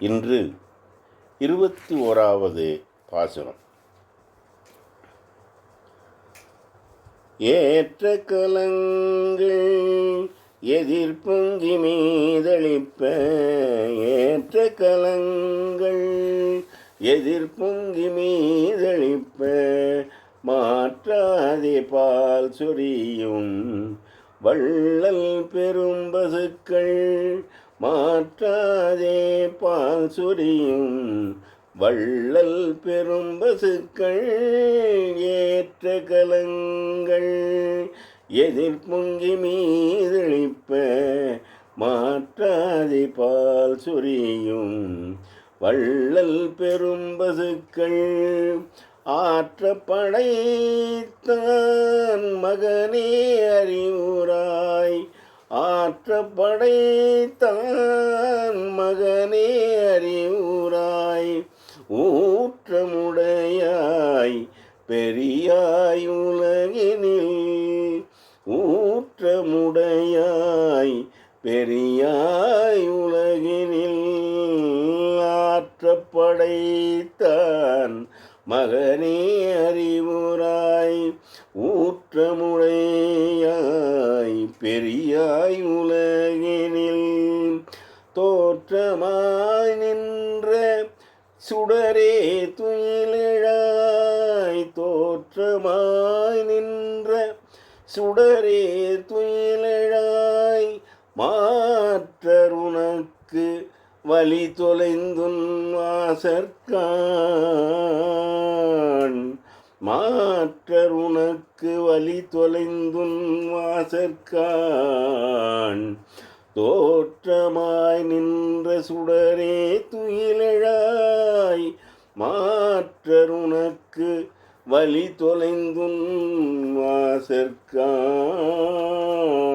இன்று இருபத்தி ஓராவது பாசுரம். ஏற்ற கலங்கள் எதிர்பொங்கி மீதளிப்ப ஏற்ற கலங்கள் எதிர்பொங்கி மீதளிப்ப மாற்றாதே பால் சொரியும் வள்ளல் பெரும் பசுக்கள் மாற்றாதே பால் சுரியும் வள்ளல் பெரும் பசுக்கள் ஏற்ற கலங்கள். எதிர்பொங்கி மீதழிப்ப மாற்றாதி பால் சுரியும் வள்ளல் பெரும் பசுக்கள் ஆற்றப்படைத்தான் மகனே அறிவுராய். ஆற்றப்படைத்தான் மகனே அறிவுராய் ஊற்றமுடையாய் பெரியாய் உலகினில் ஊற்றமுடையாய் பெரியாய் உலகினில் ஆற்றப்படைத்தான் மகனே அறிவுராய் ஊற்றமுடையாய் பெரியாய் உலகினில் தோற்றமாய் நின்ற சுடரே துயிலிழாய் தோற்றமாய் நின்ற சுடரே துயிலிழாய் மாற்றருண வழி தொலைந்துன் வாசற்கான். மாற்றர் உனக்கு வழி தொலைந்துன் வாசற்கான். தோற்றமாய் நின்ற சுடரே துயிலழாய். மாற்றர் உனக்கு வழி தொலைந்துன் வாசற்கான்.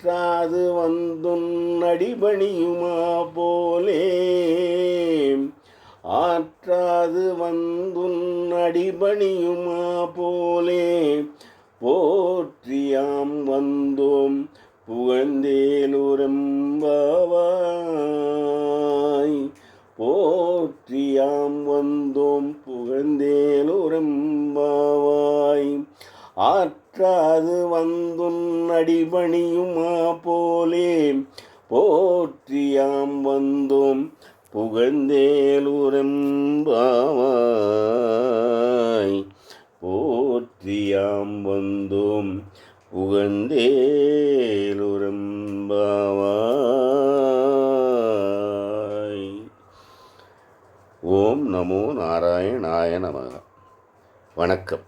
ஆற்றாது வந்துன் அடிபணியுமா போலே? ஆற்றாது வந்துன் அடிபணியுமா போலே? போற்றியாம் வந்தோம் புகழ்ந்தேலுரம்பாவாய் ஆற்றாது வந்துன் அடிபணியுமா போலே போற்றியாம் வந்தோம் புகழ்ந்தேலுரம்பாவாய் போற்றியாம் வந்தோம் புகழ்ந்தேலுரம்பாவாய் ஓம் நமோ நாராயணாய நமக. வணக்கம்.